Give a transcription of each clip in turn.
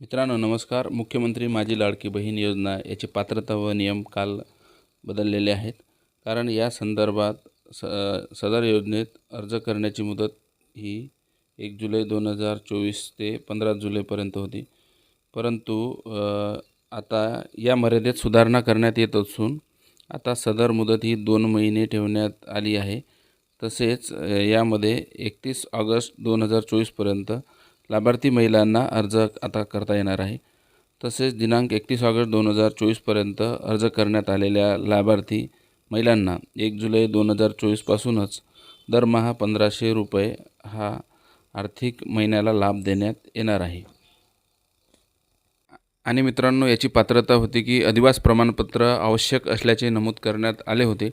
मित्रांनो नमस्कार. मुख्यमंत्री माझी लाडकी बहीण योजना याची पात्रता व नियम काल बदललेले आहेत. कारण या संदर्भात स सदर योजनेत अर्ज करण्याची मुदत ही एक जुलै दोन हजार चोवीस ते पंधरा जुलैपर्यंत होती. परंतु आता या मर्यादेत सुधारणा करण्यात येत असून आता सदर मुदत ही दोन महिने ठेवण्यात आली आहे. तसेच यामध्ये एकतीस ऑगस्ट दोन हजार चोवीसपर्यंत लाभार्थी महिलांना अर्ज आता करता येणार आहे. तसेच दिनांक एकतीस ऑगस्ट दोन हजार चोवीसपर्यंत अर्ज करण्यात आलेल्या लाभार्थी महिलांना एक जुलै दोन हजार चोवीसपासूनच दरमहा पंधराशे रुपये हा आर्थिक महिन्याला लाभ देण्यात येणार आहे. आणि मित्रांनो याची पात्रता होती की अधिवास प्रमाणपत्र आवश्यक असल्याचे नमूद करण्यात आले होते.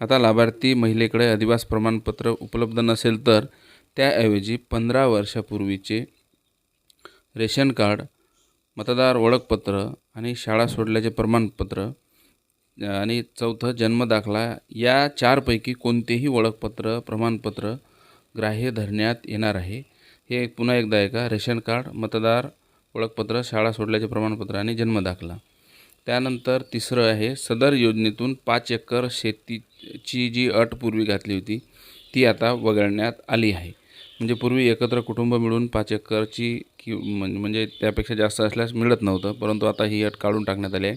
आता लाभार्थी महिलेकडे अधिवास प्रमाणपत्र उपलब्ध नसेल तर त्याऐवजी पंधरा वर्षापूर्वीचे रेशन कार्ड मतदार ओळखपत्र आणि शाळा सोडल्याचे प्रमाणपत्र आणि चौथं जन्मदाखला या चारपैकी कोणतेही ओळखपत्र प्रमाणपत्र ग्राह्य धरण्यात येणार आहे. हे पुन्हा एकदा ऐका. रेशन कार्ड मतदार ओळखपत्र शाळा सोडल्याचे प्रमाणपत्र आणि जन्मदाखला त्यानंतर तिसरं आहे सदर योजनेतून पाच एकर शेतीची जी अट पूर्वी घातली होती ती आता वगळण्यात आली आहे. म्हणजे पूर्वी एकत्र कुटुंब मिळून पाच एकरची कि म्हणजे त्यापेक्षा जास्त असल्यास मिळत नव्हतं परंतु आता ही अट काढून टाकण्यात आली आहे.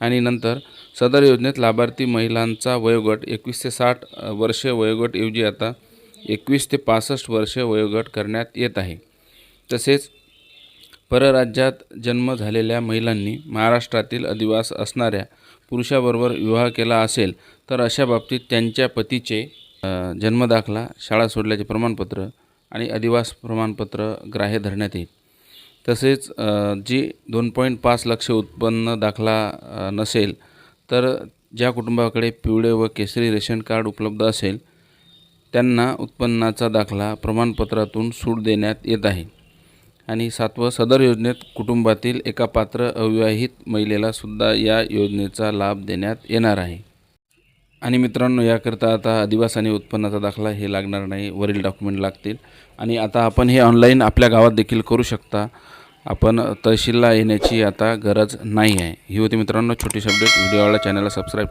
आणि नंतर सदर योजनेत लाभार्थी महिलांचा वयोगट एकवीस ते साठ वर्षे वर्ष वयोगटऐवजी आता एकवीस ते पासष्ट वर्ष वयोगट करण्यात येत आहे. तसेच परराज्यात जन्म झालेल्या महिलांनी महाराष्ट्रातील अधिवास असणाऱ्या पुरुषाबरोबर विवाह केला असेल तर अशा बाबतीत त्यांच्या पतीचे जन्मदाखला शाळा सोडल्याचे प्रमाणपत्र आणि अधिवास प्रमाणपत्र ग्राह्य धरण्यात येईल. तसेच जी दोन पॉईंट पाच लक्ष उत्पन्न दाखला नसेल तर ज्या कुटुंबाकडे पिवळे व केसरी रेशन कार्ड उपलब्ध असेल त्यांना उत्पन्नाचा दाखला प्रमाणपत्रातून सूट देण्यात येत आहे. आणि सातवं सदर योजनेत कुटुंबातील एका पात्र अविवाहित महिलेला सुद्धा या योजनेचा लाभ देण्यात येणार आहे. आणि मित्रांनो याकरता आता अधिवास आणि उत्पन्नाचा दाखला हे लागणार नाही वरील डॉक्युमेंट लागतील. आणि आता आपण हे ऑनलाईन आपल्या गावात देखील करू शकता. आपण तहसीलला येण्याची आता गरज नाही आहे. ही होती मित्रांनो छोटी अपडेट व्हिडिओला चॅनलला सबस्क्राईब करा.